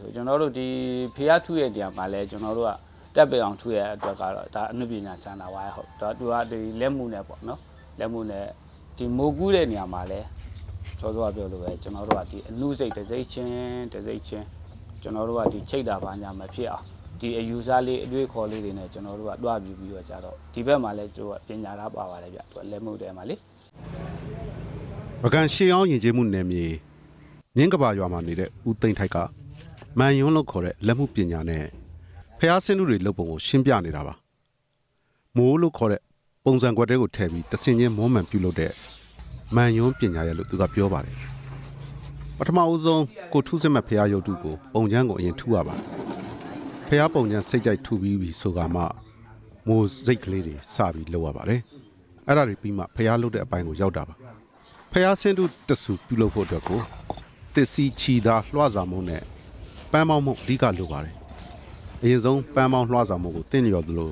ဆိုကျွန်တော်တို့ဒီဖေရထုရဲ့နေရာမှာလဲကျွန်တော်တို့ကတက်ပေအောင်ထုရဲ့အတွက်ကတော့ဒါအနုပညာစံတာဝါရဟုတ်ဒါသူကဒီလက်မှုနဲ့ပေါ့နော်လက်မှုနဲ့ဒီမိုးကူးတဲ့နေရာမှာလဲစောစောကပြောလို့ပဲကျွန်တော်တို့ကဒီအနုစိတ်တစ်စိတ်ချင်းတစ်စိတ်ချင်းကျွန်တော်တို့ကဒီချိတ်တာပါညာမဖြစ်အောင်ဒီအယူစားလေးအတွေ့အခေါ်လေးတွေနဲ့ကျွန်တော်တို့ကတွားပြီးပြီးတော့ကြတော့ဒီဘက်မှာလဲကျိုးကပညာသားပါပါတယ်ဗျသူကလက်မှုတဲ့မှာလေပကံရှေးအောင်ယဉ်ကျေးမှုနယ်မြေမြင်းကဘာရွာမှာနေတဲ့ဦးသိန်းထိုက်က မန်ယွန်းလို့ခေါ်တဲ့လက်မှုပညာနဲ့ဖျားဆင်းလူတွေလုပ်ပုံကိုရှင်းပြနေတာပါမိုးလို့ခေါ်တဲ့ပုံစံကွက်တဲကိုထည့်ပြီးတဆင်ချင်းမောမှန်ပြုလုပ်တဲ့မန်ယွန်းပညာရဲ့လို့သူကပြောပါတယ်ပထမအဦးဆုံးကိုထုစစ်မဲ့ဖျားရုပ်တုကိုပုံချမ်းကိုအရင်ထုရပါတယ်ဖျားပုံချမ်းစိတ်ကြိုက်ထုပြီးပြီဆိုကမှမိုးစိတ်ကလေးတွေစပြီးလုပ်ရပါတယ်အဲ့ဒါတွေပြီးမှဖျားလုပ်တဲ့အပိုင်းကိုရောက်တာပါဖျားဆင်းတုတဆူပြုလုပ်ဖို့အတွက်ကိုတစ်စီချီသာလွှစာမုံနဲ့ ပန်းမောင်းမှုအဓိကလိုပါတယ်။အရင်ဆုံးပန်းမောင်းလွှစာမုံကိုတင်းလျော်သလို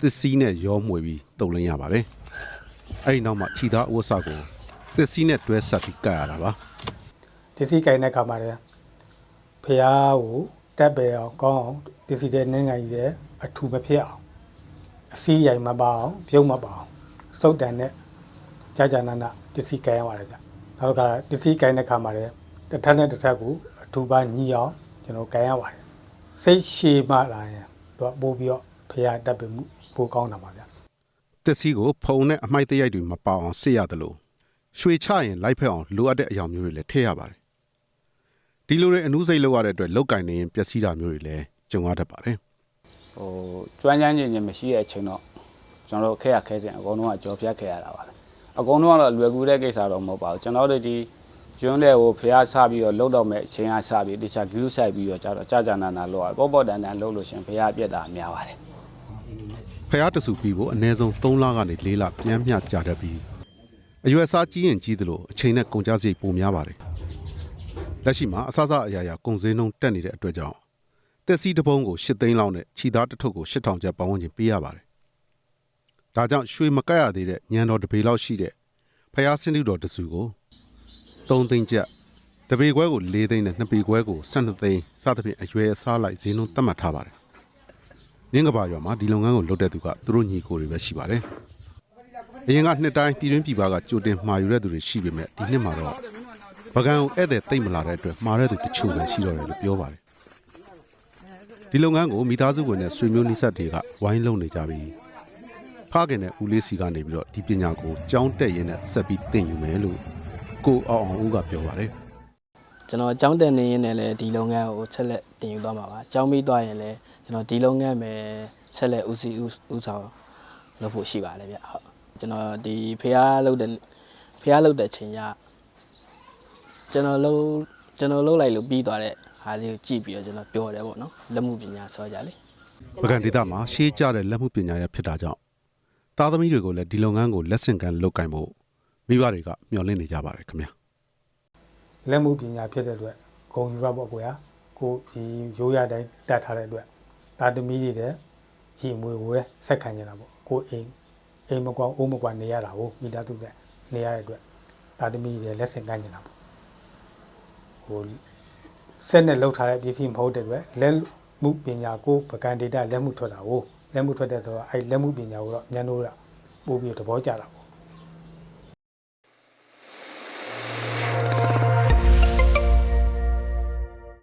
တစ်စီနဲ့ရောမှွေပြီးတုံလင်းရပါတယ်။အဲဒီနောက်မှချီသာအဝတ်စကိုတစ်စီနဲ့တွဲဆက်ပြီးကတ်ရတာပါဒီစီကင်တဲ့ခါမှာလည်းဖះကိုတက်ပေအောင်ကောင်းအောင်ဒီစီတဲ့နင်းငိုင်းကြီးတဲ့အထူမဖြစ်အောင်အစီးရိုင်မပါအောင်ပြုံးမပါအောင်စုတ်တန်နဲ့ကြာကြာနာနာဒီစီကင်ရပါတယ်ဗျနောက်ကဒီစီကင်တဲ့ခါမှာလည်းတစ်ထက်နဲ့တစ်ထက်ကိုအထူပါညီအောင် ကျွန်တော်ကင်ရပါတယ်စိတ်ရှည်မှလာရင်သူကပို့ပြီးတော့ဖះတက်ပေမှုပိုကောင်းတာပါဗျ။တစ်စီကိုဖုံနဲ့အမိုက်တရိုက်တွေမပေါအောင်စစ်ရသလိုရွှေချရင်လိုက်ဖက်အောင်လိုအပ်တဲ့အရာမျိုးတွေလည်းထည့်ရပါတယ်။ဒီလိုတွေအနုစိတ်လောက်ရတဲ့အတွက်လောက်ကင်နေရင်ပျက်စီးတာမျိုးတွေလည်းကြုံရတတ်ပါတယ်။ဟိုကျွမ်းကျမ်းခြင်းခြင်းမရှိတဲ့အချိန်တော့ကျွန်တော်တို့ခဲရခဲခြင်းအကုန်လုံးကကြော်ပြတ်ခဲ့ရတာပါပဲအကုန်လုံးကတော့လွယ်ကူတဲ့ကိစ္စတော့မဟုတ်ပါဘူးကျွန်တော်တို့ဒီ ကျွန်းတဲ့ကိုဖျားဆပြီးတော့လှုပ်တော့မဲ့အချိန်ကဆပြီးတခြား view site ပြီးတော့ကြတော့ကြာကြာနာနာလှုပ်ရပေါ့ပေါ့တန်တန်လှုပ်လို့ရှင်ဖျားပြက်တာများပါတယ်ဖះတဆူပြီးဖို့အနည်းဆုံး3လကနေ4လပြန်မျှကြာတတ်ပြီးအရွယ်စားကြီးရင်ကြီးသလိုအချိန်နဲ့ကုန်ကြစရိတ်ပိုများပါတယ်လက်ရှိမှာအစစအရာရာကုန်စည်နှုန်းတက်နေတဲ့အတွက်ကြောင့်တက်စီတစ်ပုံးကို8သိန်းလောက်နဲ့ခြိသားတစ်ထုပ်ကို8000ကျပ်ပတ်ဝန်းကျင်ပေးရပါတယ်ဒါကြောင့်ရွှေမကတ်ရသေးတဲ့ညံတော်တပေလောက်ရှိတဲ့ဖះစင်းလူတော်တစုကို 3သိန်းကျပ်တပေခွဲကို4သိန်းနဲ့2ပေခွဲကို12သိန်းစသဖြင့်အရွယ်အစားလိုက်ဈေးနှုန်းသတ်မှတ်ထားပါတယ်မြင်းကပါရွာမှာဒီလုပ်ငန်းကိုလုပ်တဲ့သူကသူတို့ညီကိုတွေပဲရှိပါတယ်။အရင်ကနှစ်တိုင်းပြည်တွင်းပြည်ပကကြိုတင်မှာယူတဲ့သူတွေရှိပေမဲ့ဒီနှစ်မှာတော့ပကံကိုဧည့်သည်တိတ်မလာတဲ့အတွက်မှာတဲ့သူတချို့ပဲရှိတော့တယ်လို့ပြောပါတယ်။ဒီလုပ်ငန်းကိုမိသားစုဝင်နဲ့ဆွေမျိုးနှိစက်တွေကဝိုင်းလုံးနေကြပြီးဖခင်နဲ့ဦးလေးစီကနေပြီးတော့ဒီပညာကိုကြောင်းတက်ရင်းနဲ့ဆက်ပြီးသင်ယူမယ်လို့ ကိုအောင်အောင်ဦးကပြောပါတယ်။ကျွန်တော်အကြောင်းတန်နေရင်လည်းဒီလုပ်ငန်းကိုဆက်လက်တင်ယူသွားမှာပါအကြောင်းပြီးသွားရင်လည်းကျွန်တော်ဒီလုပ်ငန်းပဲဆက်လက်ဦးစီးဦးဦးဆောင်လုပ်ဖို့ရှိပါတယ်ဗျဟုတ်ကျွန်တော်ဒီဖះလုပ်တဲ့ဖះလုပ်တဲ့ချိန်ကကျွန်တော်လုံးကျွန်တော်လုံးလိုက်လို့ပြီးသွားတဲ့ဟာလေးကိုကြည့်ပြီးတော့ကျွန်တော်ပြောတယ်ပေါ့နော်လက်မှုပညာဆိုကြလေပကံဒေတာမှာရှေးကြတဲ့လက်မှုပညာရဖြစ်တာကြောင့်သားသမီးတွေကိုလည်းဒီလုပ်ငန်းကိုလက်ဆင့်ကမ်းလုပ်ကင်ဖို့ မိဘတွေကမျှော်လင့်နေကြပါတယ်ခင်ဗျာလက်မှုပညာဖြစ်တဲ့အတွက်ဂုံယူရပေါ့ကွာကိုဒီရိုးရတိုင်းတတ်ထားတဲ့အတွက်ဒါသမီးတွေတဲ့ကြီးမွေကိုပဲဆက်ခံနေတာပေါ့ကိုအိမ်အိမ်မကွာအိုးမကွာနေရတာကိုမိသားစုနဲ့နေရတဲ့အတွက်ဒါသမီးတွေလက်ဆင့်ကမ်းနေတာပေါ့ဟိုဆက်နဲ့လောက်ထားတဲ့ပစ္စည်းမဟုတ်တဲ့အတွက်လက်မှုပညာကိုပကံဒေတာလက်မှုထွက်တာကိုလက်မှုထွက်တဲ့ဆိုတော့အဲ့လက်မှုပညာကိုတော့ညံလို့ရပို့ပြီးသဘောကျတာပေါ့